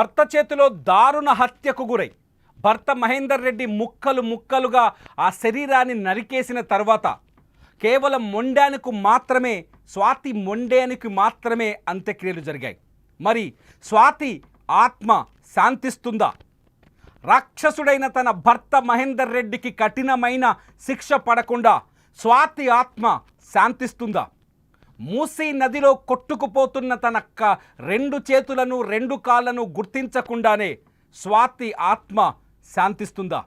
భర్త చేతిలో దారుణ హత్యకు గురై భర్త మహేందర్ రెడ్డి ముక్కలు ముక్కలుగా ఆ శరీరాన్ని నరికేసిన తర్వాత కేవలం మొండానికి మాత్రమే స్వాతి మొండానికి మాత్రమే అంత్యక్రియలు జరిగాయి. మరి స్వాతి ఆత్మ శాంతిస్తుందా? రాక్షసుడైన తన భర్త మహేందర్ రెడ్డికి కఠినమైన శిక్ష పడకుండా స్వాతి ఆత్మ శాంతిస్తుందా? మూసీ నదిలో కొట్టుకుపోతున్న తన రెండు చేతులను రెండు కాళ్ళను గుర్తించకుండానే స్వాతి ఆత్మ శాంతిస్తుందా?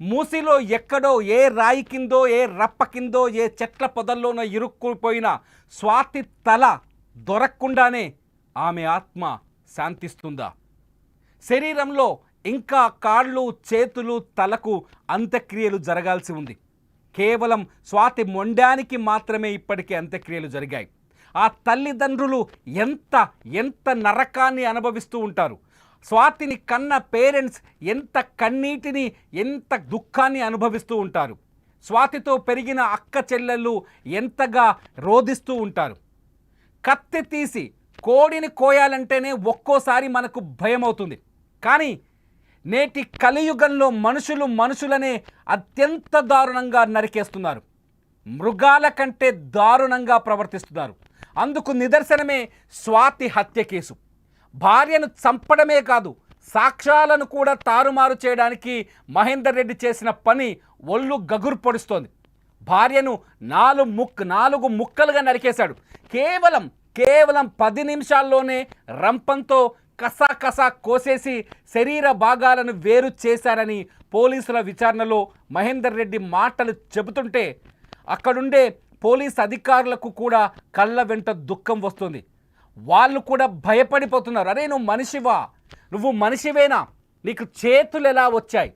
మూసిలో ఎక్కడో ఏ రాయి కిందో ఏ రప్ప కిందో ఏ చెట్ల పొదల్లోనో ఇరుక్కుపోయిన స్వాతి తల దొరక్కుండానే ఆమె ఆత్మ శాంతిస్తుందా? శరీరంలో ఇంకా కాళ్ళు చేతులు తలకు అంత్యక్రియలు జరగాల్సి ఉంది. కేవలం స్వాతి మొండానికి మాత్రమే ఇప్పటికే అంత్యక్రియలు జరిగాయి. ఆ తల్లిదండ్రులు ఎంత ఎంత నరకాన్ని అనుభవిస్తూ ఉంటారు? స్వాతిని కన్న పేరెంట్స్ ఎంత కన్నీటిని ఎంత దుఃఖాన్ని అనుభవిస్తూ ఉంటారు? స్వాతితో పెరిగిన అక్క చెల్లెళ్ళు ఎంతగా రోధిస్తూ ఉంటారు? కత్తి తీసి కోడిని కోయాలంటేనే ఒక్కోసారి మనకు భయం అవుతుంది కానీ నేటి కలియుగంలో మనుషులు మనుషులనే అత్యంత దారుణంగా నరికేస్తున్నారు. మృగాల కంటే దారుణంగా ప్రవర్తిస్తున్నారు. అందుకు నిదర్శనమే స్వాతి హత్య కేసు. భార్యను చంపడమే కాదు సాక్ష్యాలను కూడా తారుమారు చేయడానికి మహేందర్ రెడ్డి చేసిన పని ఒళ్ళు గగురు పొడుస్తోంది. భార్యను నాలుగు ముక్ నాలుగు ముక్కలుగా నరికేశాడు. కేవలం కేవలం పది నిమిషాల్లోనే రంపంతో కసా కసా కోసేసి శరీర భాగాలను వేరు చేశారని పోలీసుల విచారణలో మహేందర్ రెడ్డి మాటలు చెబుతుంటే అక్కడుండే పోలీస్ అధికారులకు కూడా కళ్ళ వెంట దుఃఖం వస్తుంది. వాళ్ళు కూడా భయపడిపోతున్నారు. అరే నువ్వు మనిషివా? నువ్వు మనిషివేనా? నీకు చేతులు ఎలా వచ్చాయి?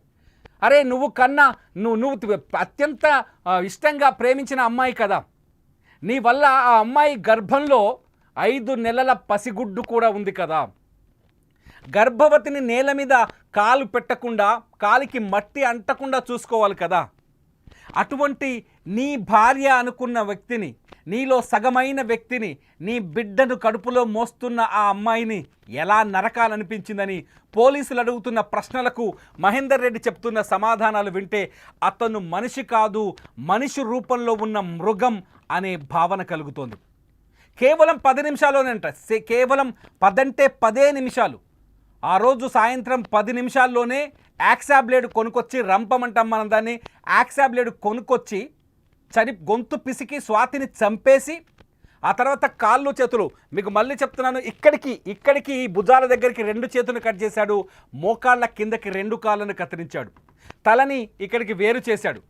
అరే నువ్వు కన్నా నువ్వు నువ్వు అత్యంత ఇష్టంగా ప్రేమించిన అమ్మాయి కదా. నీ వల్ల ఆ అమ్మాయి గర్భంలో ఐదు నెలల పసిగుడ్డు కూడా ఉంది కదా. గర్భవతిని నేల మీద కాలు పెట్టకుండా కాలికి మట్టి అంటకుండా చూసుకోవాలి కదా. అటువంటి నీ భార్య అనుకున్న వ్యక్తిని నీలో సగమైన వ్యక్తిని నీ బిడ్డను కడుపులో మోస్తున్న ఆ అమ్మాయిని ఎలా నరకాలనిపించిందని పోలీసులు అడుగుతున్న ప్రశ్నలకు మహేందర్ రెడ్డి చెప్తున్న సమాధానాలు వింటే అతను మనిషి కాదు మనిషి రూపంలో ఉన్న మృగం అనే భావన కలుగుతోంది. కేవలం పది నిమిషాల్లోనంట. సే- కేవలం పదంటే పదే నిమిషాలు. ఆ రోజు సాయంత్రం పది నిమిషాల్లోనే యాక్సాబ్లేడు కొనుకొచ్చి కొనుక్కొచ్చి రంపమంటాం మనం దాన్ని. యాక్సాబ్లేడు కొనుకొచ్చి కొనుక్కొచ్చి చని గొంతు పిసికి స్వాతిని చంపేసి ఆ తర్వాత కాళ్ళు చేతులు. మీకు మళ్ళీ చెప్తున్నాను ఇక్కడికి ఇక్కడికి ఈ భుజాల దగ్గరికి రెండు చేతులు కట్ చేశాడు. మోకాళ్ళ కిందకి రెండు కాళ్ళను కత్తిరించాడు. తలని ఇక్కడికి వేరు చేశాడు.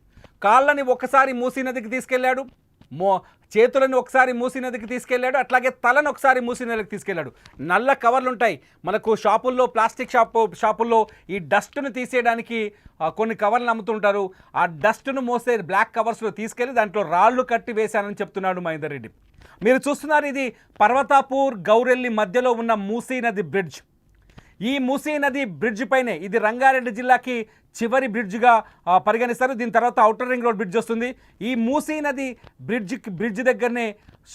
కాళ్ళని ఒకసారి మూసీ నదికి తీసుకెళ్ళాడు. మో చేతులను ఒకసారి మూసీ నదికి తీసుకెళ్ళాడు అట్లాగే తలను ఒకసారి మూసీ నదికి తీసుకెళ్ళాడు. నల్ల కవర్లు ఉంటాయి మనకు షాపుల్లో ప్లాస్టిక్ షాపు షాపుల్లో ఈ డస్ట్ను తీసేయడానికి కొన్ని కవర్లు అమ్ముతుంటారు ఆ డస్ట్ను మోసే బ్లాక్ కవర్స్లో తీసుకెళ్ళి దాంట్లో రాళ్ళు కట్టి వేశానని చెప్తున్నాడు మహేందర్ రెడ్డి. మీరు చూస్తున్నారు ఇది పర్వతాపూర్ గౌరెల్లి మధ్యలో ఉన్న మూసీ నది బ్రిడ్జ్. ఈ మూసీ నది బ్రిడ్జ్ పైనే ఇది రంగారెడ్డి జిల్లాకి చివరి బ్రిడ్జ్గా పరిగణిస్తారు. దీని తర్వాత అవుటర్ రింగ్ రోడ్ బ్రిడ్జ్ వస్తుంది. ఈ మూసీ నది బ్రిడ్జ్ బ్రిడ్జ్ దగ్గరనే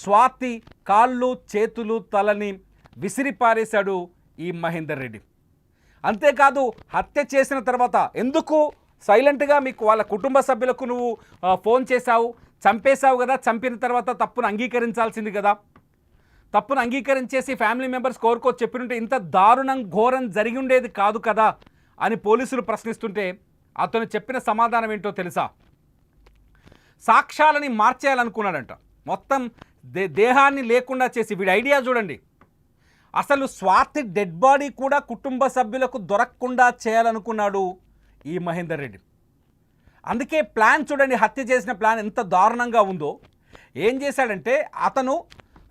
స్వాతి కాళ్ళు చేతులు తలని విసిరిపారేశాడు ఈ మహేందర్ రెడ్డి. అంతేకాదు హత్య చేసిన తర్వాత ఎందుకు సైలెంట్గా మీకు వాళ్ళ కుటుంబ సభ్యులకు నువ్వు ఫోన్ చేశావు? చంపేశావు కదా చంపిన తర్వాత తప్పును అంగీకరించాల్సింది కదా. తప్పును అంగీకరించేసి ఫ్యామిలీ మెంబర్స్ కోరుకోవచ్చు చెప్పినట్టు ఇంత దారుణం ఘోరం జరిగి ఉండేది కాదు కదా అని పోలీసులు ప్రశ్నిస్తుంటే అతను చెప్పిన సమాధానం ఏంటో తెలుసా? సాక్ష్యాలని మార్చేయాలనుకున్నాడంట. మొత్తం దే దేహాన్ని లేకుండా చేసి వీడి ఐడియా చూడండి. అసలు స్వార్థి డెడ్ బాడీ కూడా కుటుంబ సభ్యులకు దొరకకుండా చేయాలనుకున్నాడు ఈ మహేందర్ రెడ్డి. అందుకే ప్లాన్ చూడండి హత్య చేసిన ప్లాన్ ఎంత దారుణంగా ఉందో. ఏం చేశాడంటే అతను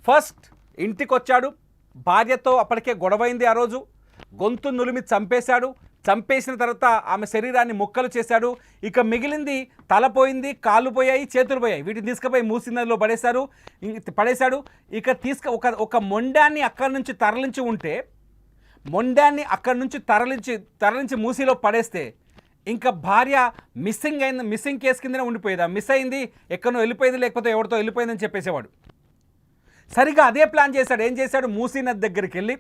ఫస్ట్ ఇంటికి వచ్చాడు భార్యతో అప్పటికే గొడవైంది ఆ రోజు. గొంతు నులిమి చంపేశాడు. చంపేసిన తర్వాత ఆమె శరీరాన్ని ముక్కలు చేశాడు. ఇక మిగిలింది తల పోయింది కాళ్ళు పోయాయి చేతులు పోయాయి. వీటిని తీసుకుపోయి మూసి పడేశారు. పడేశాడు. ఇక తీసుక ఒక ఒక మొండాన్ని అక్కడి నుంచి తరలించి ఉంటే మొండాన్ని అక్కడి నుంచి తరలించి తరలించి మూసిలో పడేస్తే ఇంకా భార్య మిస్సింగ్ అయింది మిస్సింగ్ కేసు కిందనే ఉండిపోయేదా. మిస్ అయింది ఎక్కడో వెళ్ళిపోయింది లేకపోతే ఎవరితో వెళ్ళిపోయిందని చెప్పేసేవాడు. సరిగా అదే ప్లాన్ చేశాడు. ఏం చేశాడు? మూసీనద్ దగ్గరికి వెళ్ళి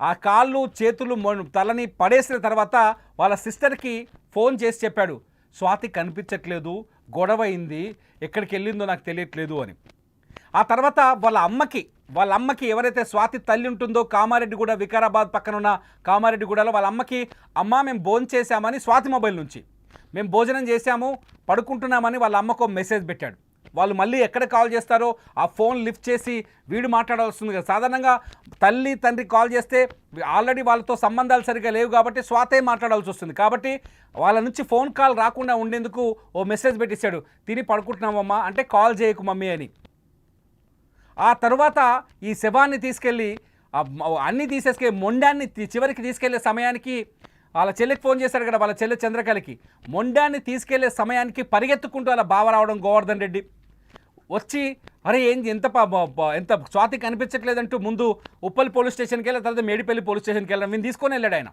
ఆ కాళ్ళు చేతులు తలని పడేసిన తర్వాత వాళ్ళ సిస్టర్కి ఫోన్ చేసి చెప్పాడు. స్వాతి కనిపించట్లేదు గొడవ అయింది ఎక్కడికి వెళ్ళిందో నాకు తెలియట్లేదు అని. ఆ తర్వాత వాళ్ళ అమ్మకి వాళ్ళ అమ్మకి ఎవరైతే స్వాతి తల్లి ఉంటుందో కామారెడ్డిగూడ వికారాబాద్ పక్కన ఉన్న కామారెడ్డిగూడలో వాళ్ళ అమ్మకి అమ్మ మేము భోజనం చేశామని స్వాతి మొబైల్ నుంచి. మేము భోజనం చేశాము పడుకుంటున్నామని వాళ్ళ అమ్మకు మెసేజ్ పెట్టాడు. వాళ్ళు మళ్ళీ ఎక్కడ కాల్ చేస్తారో ఆ ఫోన్ లిఫ్ట్ చేసి వీడు మాట్లాడాల్సింది కదా. సాధారణంగా తల్లి తండ్రి కాల్ చేస్తే ఆల్రెడీ వాళ్ళతో సంబంధాలు సరిగ్గా లేవు కాబట్టి స్వాతే మాట్లాడాల్సి వస్తుంది. కాబట్టి వాళ్ళ నుంచి ఫోన్ కాల్ రాకుండా ఉండేందుకు ఓ మెసేజ్ పెట్టిస్తాడు. తిని పడుకుంటున్నామమ్మా అంటే కాల్ చేయకు మమ్మీ అని. ఆ తర్వాత ఈ శవాన్ని తీసుకెళ్ళి అన్నీ తీసేసుకెళ్ళి మొండాన్ని చివరికి తీసుకెళ్ళే సమయానికి వాళ్ళ చెల్లికి ఫోన్ చేశారు కదా వాళ్ళ చెల్లె చంద్రకళకి. మొండాన్ని తీసుకెళ్ళే సమయానికి పరిగెత్తుకుంటూ అలా బావ రావడం గోవర్ధన్ రెడ్డి. వచ్చి అరే ఏంది ఎంత ఎంత స్వాతి కనిపించట్లేదంటూ ముందు ఉప్పల్ పోలీస్ స్టేషన్కి వెళ్ళి తర్వాత మేడిపల్లి పోలీస్ స్టేషన్కి వెళ్ళడం వీని తీసుకొని వెళ్ళాడు ఆయన.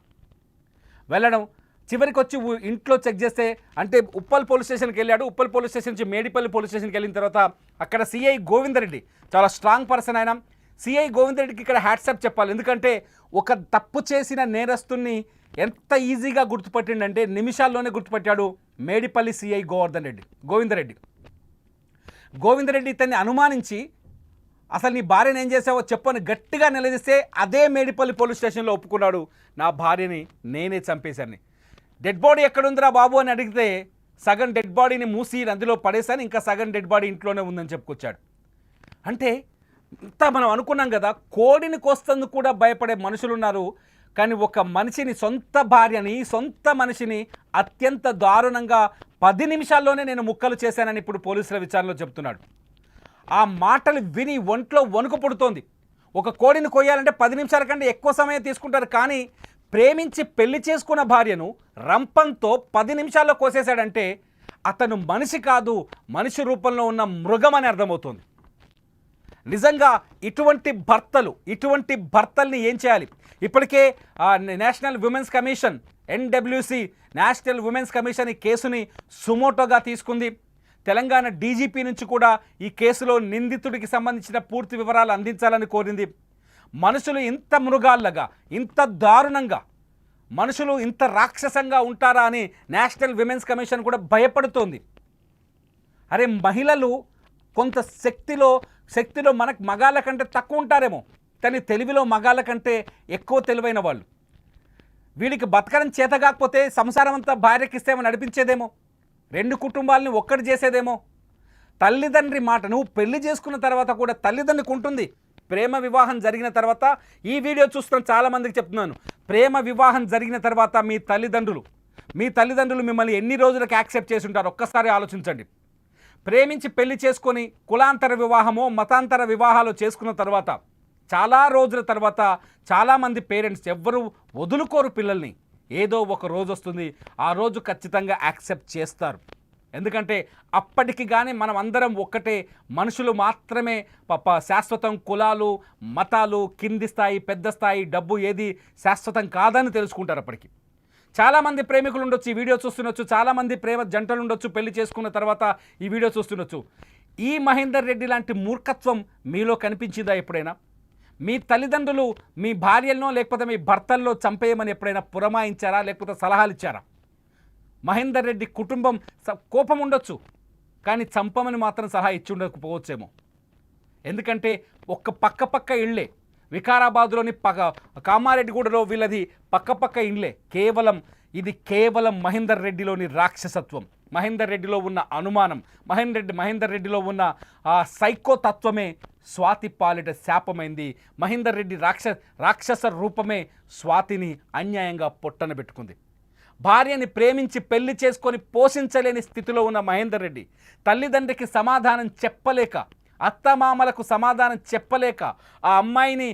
వెళ్ళడం చివరికి వచ్చి ఇంట్లో చెక్ చేస్తే అంటే ఉప్పల్ పోలీస్ స్టేషన్కి వెళ్ళాడు. ఉప్పల్ పోలీస్ స్టేషన్ నుంచి మేడిపల్లి పోలీస్ స్టేషన్కి వెళ్ళిన తర్వాత అక్కడ సిఐ గోవిందరెడ్డి చాలా స్ట్రాంగ్ పర్సన్ ఆయన. సిఐ గోవిందరెడ్డికి ఇక్కడ హ్యాట్సాప్ చెప్పాలి. ఎందుకంటే ఒక తప్పు చేసిన నేరస్తుని ఎంత ఈజీగా గుర్తుపట్టిండంటే నిమిషాల్లోనే గుర్తుపట్టాడు మేడిపల్లి సిఐ గోవర్ధన్ రెడ్డి గోవిందరెడ్డి. గోవిందరెడ్డి ఇతన్ని అనుమానించి అసలు నీ భార్యను ఏం చేసావో చెప్పని గట్టిగా నిలదీస్తే అదే మేడిపల్లి పోలీస్ స్టేషన్లో ఒప్పుకున్నాడు. నా భార్యని నేనే చంపేశాను డెడ్ బాడీ ఎక్కడుందిరా బాబు? అని అడిగితే సగం డెడ్ బాడీని మూసి నదిలో పడేశాను ఇంకా సగం డెడ్ బాడీ ఇంట్లోనే ఉందని చెప్పుకొచ్చాడు. అంటే ఇంత మనం అనుకున్నాం కదా కోడిని కోస్తందుకు కూడా భయపడే మనుషులు ఉన్నారు కానీ ఒక మనిషిని సొంత భార్యని సొంత మనిషిని అత్యంత దారుణంగా పది నిమిషాల్లోనే నేను ముక్కలు చేశానని ఇప్పుడు పోలీసుల విచారణలో చెబుతున్నాడు. ఆ మాటలు విని ఒంట్లో వణుకు పుడుతోంది. ఒక కోడిని కొయ్యాలంటే పది నిమిషాల కంటే ఎక్కువ సమయం తీసుకుంటారు కానీ ప్రేమించి పెళ్ళి చేసుకున్న భార్యను రంపంతో పది నిమిషాల్లో కోసేశాడంటే అతను మనిషి కాదు మనిషి రూపంలో ఉన్న మృగం అని అర్థమవుతుంది. నిజంగా ఇటువంటి భర్తలు ఇటువంటి భర్తల్ని ఏం చేయాలి? ఇప్పటికే national women's commission NWC national women's commission ఈ కేసుని సుమోటోగా తీసుకుంది. తెలంగాణ డీజీపీ నుంచి కూడా ఈ కేసులో నిందితుడికి సంబంధించిన పూర్తి వివరాలు అందించాలని కోరింది. మనుషులు ఇంత మృగాల్లగా ఇంత దారుణంగా మనుషులు ఇంత రాక్షసంగా ఉంటారా అని నేషనల్ విమెన్స్ కమిషన్ కూడా భయపడుతోంది. అరే మహిళలు కొంత శక్తిలో శక్తిలో మనకు మగాళ్ళ కంటే తక్కువ ఉంటారేమో కానీ తెలివిలో మగాళ్ళ కంటే ఎక్కువ తెలివైన వాళ్ళు. వీడికి బతకడం చేత కాకపోతే సంసారం అంతా భార్యకి నడిపించేదేమో? రెండు కుటుంబాలని ఒక్కటి చేసేదేమో? తల్లిదండ్రి మాట నువ్వు పెళ్ళి చేసుకున్న తర్వాత కూడా తల్లిదండ్రికి ఉంటుంది ప్రేమ వివాహం జరిగిన తర్వాత ఈ వీడియో చూస్తున్న చాలామందికి చెప్తున్నాను. ప్రేమ వివాహం జరిగిన తర్వాత మీ తల్లిదండ్రులు మీ తల్లిదండ్రులు మిమ్మల్ని ఎన్ని రోజులకు యాక్సెప్ట్ చేసి ఉంటారు ఒక్కసారి ఆలోచించండి. ప్రేమించి పెళ్ళి చేసుకొని కులాంతర వివాహమో మతాంతర వివాహాలు చేసుకున్న తర్వాత చాలా రోజుల తర్వాత చాలామంది పేరెంట్స్ ఎవ్వరూ వదులుకోరు పిల్లల్ని. ఏదో ఒక రోజు వస్తుంది ఆ రోజు ఖచ్చితంగా యాక్సెప్ట్ చేస్తారు. ఎందుకంటే అప్పటికి కానీ మనం అందరం ఒక్కటే మనుషులు మాత్రమే పాప శాశ్వతం కులాలు మతాలు కింది స్థాయి పెద్ద స్థాయి డబ్బు ఏది శాశ్వతం కాదని తెలుసుకుంటారు అప్పటికి. చాలామంది ప్రేమికులు ఉండొచ్చు ఈ వీడియో చూస్తుండొచ్చు చాలామంది ప్రేమ జంటలు ఉండొచ్చు పెళ్ళి చేసుకున్న తర్వాత ఈ వీడియో చూస్తుండొచ్చు. ఈ మహేందర్ రెడ్డి లాంటి మూర్ఖత్వం మీలో కనిపించిందా ఎప్పుడైనా? మీ తల్లిదండ్రులు మీ భార్యలను లేకపోతే మీ భర్తల్లో చంపేయమని ఎప్పుడైనా పురమాయించారా లేకపోతే సలహాలు ఇచ్చారా? మహేందర్ రెడ్డి కుటుంబం కోపం ఉండొచ్చు కానీ చంపమని మాత్రం సలహా ఇచ్చి ఉండకపోవచ్చేమో. ఎందుకంటే ఒక్క పక్క పక్క ఇళ్ళే వికారాబాద్లోని పగ కామారెడ్డిగూడలో వీళ్ళది పక్క పక్క ఇండ్లే కేవలం ఇది కేవలం మహేందర్ రెడ్డిలోని రాక్షసత్వం. మహేందర్ రెడ్డిలో ఉన్న అనుమానం మహేందర్ రెడ్డి మహేందర్ రెడ్డిలో ఉన్న ఆ సైకోతత్వమే స్వాతి పాలిట శాపమైంది. మహేందర్ రెడ్డి రాక్ష రాక్షస రూపమే స్వాతిని అన్యాయంగా పొట్టన పెట్టుకుంది. భార్యని ప్రేమించి పెళ్ళి చేసుకొని పోషించలేని స్థితిలో ఉన్న మహేందర్ రెడ్డి తల్లిదండ్రికి సమాధానం చెప్పలేక అత్తమామలకు సమాధానం చెప్పలేక ఆ అమ్మాయిని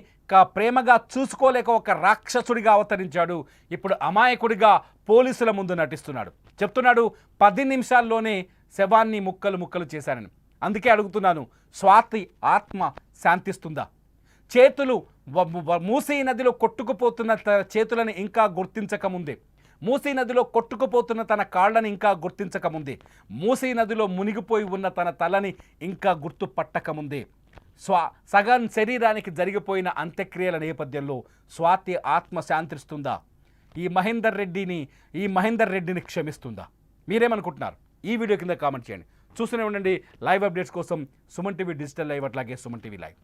ప్రేమగా చూసుకోలేక ఒక రాక్షసుడిగా అవతరించాడు. ఇప్పుడు అమాయకుడిగా పోలీసుల ముందు నటిస్తున్నాడు. చెప్తున్నాడు పది నిమిషాల్లోనే శవాన్ని ముక్కలు ముక్కలు చేశానని అందుకే అడుగుతున్నాను స్వాతి ఆత్మ శాంతిస్తుందా? చేతులు మూసీ నదిలో కొట్టుకుపోతున్న త- చేతులను ఇంకా గుర్తించకముందే. మూసీ నదిలో కొట్టుకుపోతున్న తన కాళ్ళని ఇంకా గుర్తించకముందే. మూసీ నదిలో మునిగిపోయి ఉన్న తన తలని ఇంకా గుర్తు పట్టకముందే స్వా సగం శరీరానికి జరిగిపోయిన అంత్యక్రియల నేపథ్యంలో స్వాతి ఆత్మ శాంతిస్తుందా? ఈ మహేందర్ రెడ్డిని ఈ మహేందర్ రెడ్డిని క్షమిస్తుందా? మీరేమనుకుంటున్నారు? ఈ వీడియో కింద కామెంట్ చేయండి. చూస్తూనే ఉండండి. లైవ్ అప్డేట్స్ కోసం సుమన్ టీవీ డిజిటల్ లైవ్ అట్లాగే సుమన్ టీవీ లైవ్.